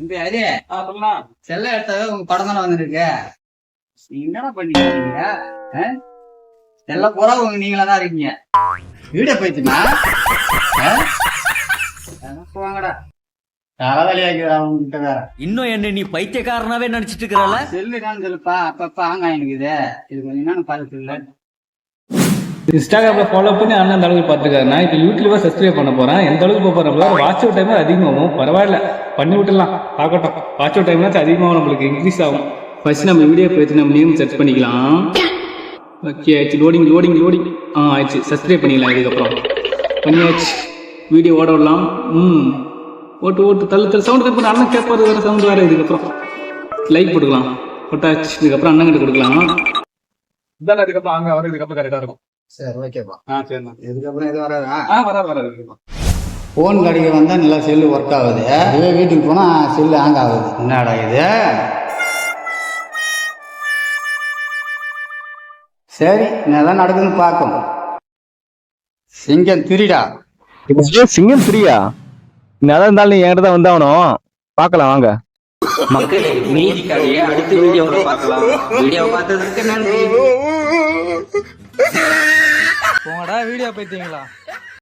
அதே சொல்லலாம் செல்ல எடுத்தாவே உங்க படம் தானே வந்திருக்கு? என்னடா பண்ணிக்கிறீங்க செல்ல பூரா உங்க நீங்களா தான் இருக்கீங்க. வீட போயிட்டுனா வாங்கடா. தலைவலி ஆக்கிறான் உங்ககிட்ட வேற. இன்னும் என்ன நீ பைத்தியக்காரனாவே நினைச்சிட்டு இருக்கிறல செல்லு என்னன்னு சொல்லுப்பா. அப்பப்ப ஆங்க எனக்குது இது கொஞ்சம் என்னன்னு பார்த்து இல்லை இன்ஸ்டாகிராமில் ஃபாலோ பண்ணி அண்ணன் அந்த அளவுக்கு பார்த்துருக்காரு நான் இப்போ யூடியூபாக சப்ஸ்கிரைப் பண்ண போகிறேன் எந்த அளவுக்கு போக வாட்ச் அவுட் டைம் அதிகமாகும். பரவாயில்ல. பண்ணி விட்டுலாம் பார்க்கட்டும். வாட்ச் அவுட் டைம்னாச்சும் அதிகமாகும். நம்மளுக்கு இன்க்ரீஸ் ஆகும். ஃபர்ஸ்ட் நம்ம வீடியோ போயிட்டு நம்ம நேம் சர்ச் பண்ணிக்கலாம். ஓகே ஆயிடுச்சு. லோடிங் லோடிங் லோடிங் ஆ ஆயிடுச்சு. சப்ஸ்கிரைப் பண்ணிக்கலாம் இதுக்கப்புறம். பண்ணியாச்சு. வீடியோ ஓட விடலாம். ம். ஓட்டு ஓட்டு. தள்ளு தள்ளு. சவுண்ட் கட் பண்ணி. அண்ணன் கேட்பாரு வேறு சவுண்ட் வேறு இதுக்கப்புறம். லைக் போட்டுக்கலாம். போட்டாச்சு. இதுக்கப்புறம் அண்ணன் கிட்ட கொடுக்கலாம். இதான் இதுக்கப்புறம் அங்கே வர இதுக்கப்புறம் கரெக்டாக இருக்கும். சரி ஓகேப்பா ஆ சரிண்ணா. இதுக்கப்புறம் எது வராதா? ஆ வராது வராது ஃபோன் கடைக்கு வந்தா நல்லா செல்லு ஒர்க் ஆகுது. இதே வீட்டுக்கு போனா செல்லு ஹேங் ஆகுது. என்னடா இது? சரி என்னதான் நடக்குதுன்னு பார்க்கும் சிங்கம் திரிடா. சிங்கம் த்ரீயா என்னதான் இருந்தாலும் நீ என்கிட்ட தான் வந்தாகணும். பார்க்கலாம் வாங்க. மக்களே மீதி கதையை அடுத்த வீடியோவில் பார்க்கலாம். வீடியோ பார்த்ததுக்கு நன்றி. போங்கடா வீடியோ பைத்தீங்களா?